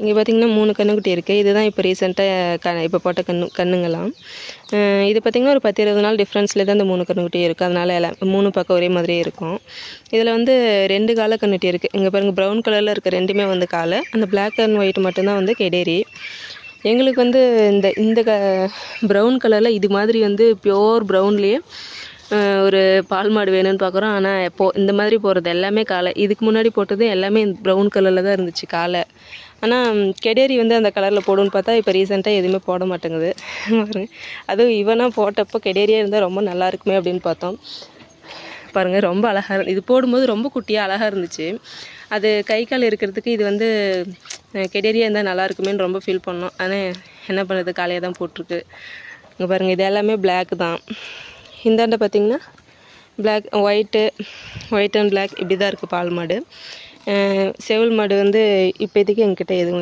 இங்கே பார்த்தீங்கன்னா மூணு கன்றுக்குட்டி இருக்குது இதுதான் இப்போ ரீசெண்டாக க இப்போ போட்ட கன்று கன்றுங்களாம் இது பார்த்திங்கன்னா ஒரு பத்து இருபது நாள் டிஃப்ரென்ஸில் தான் இந்த மூணு கன்றுக்குட்டி இருக்குது அதனால் எல்லாம் மூணு பக்கம் ஒரே மாதிரியே இருக்கும். இதில் வந்து ரெண்டு காலை கன்றுட்டி இருக்குது இங்கே பாருங்கள் ப்ரௌன் கலரில் இருக்க ரெண்டுமே வந்து காலை. அந்த பிளாக் அண்ட் ஒயிட் மட்டும்தான் வந்து கெடேரி. எங்களுக்கு வந்து இந்த இந்த க ப்ரௌன் கலரில் இது மாதிரி வந்து பியோர் ப்ரௌன்லேயே ஒரு பால் மாடு வேணும்னு பார்க்குறோம் ஆனால் இப்போ இந்த மாதிரி போகிறது எல்லாமே காலை. இதுக்கு முன்னாடி போட்டது எல்லாமே ப்ரௌன் கலரில் தான் இருந்துச்சு காலை. ஆனால் கெடேரி வந்து அந்த கலரில் போடுன்னு பார்த்தா இப்போ ரீசெண்டாக எதுவுமே போட மாட்டேங்குது. பாருங்க அதுவும் இவனாக போட்டப்போ கெடேரியாக இருந்தால் ரொம்ப நல்லா இருக்குமே அப்படின்னு பார்த்தோம். பாருங்கள் ரொம்ப அழகாக இருந்து இது போடும்போது ரொம்ப குட்டியாக அழகாக இருந்துச்சு. அது கை கால் இருக்கிறதுக்கு இது வந்து கெடேரியாக இருந்தால் நல்லா இருக்குமேன்னு ரொம்ப ஃபீல் பண்ணோம். ஆனால் என்ன பண்ணுறது காலையாக தான் போட்டிருக்கு. இங்கே பாருங்கள் இது எல்லாமே பிளாக் தான். இந்தாண்ட பார்த்திங்கன்னா black white white and black இப்படி தான் இருக்குது பால் மாடு. செவல் மாடு வந்து இப்போதைக்கு எங்கிட்ட எதுவும்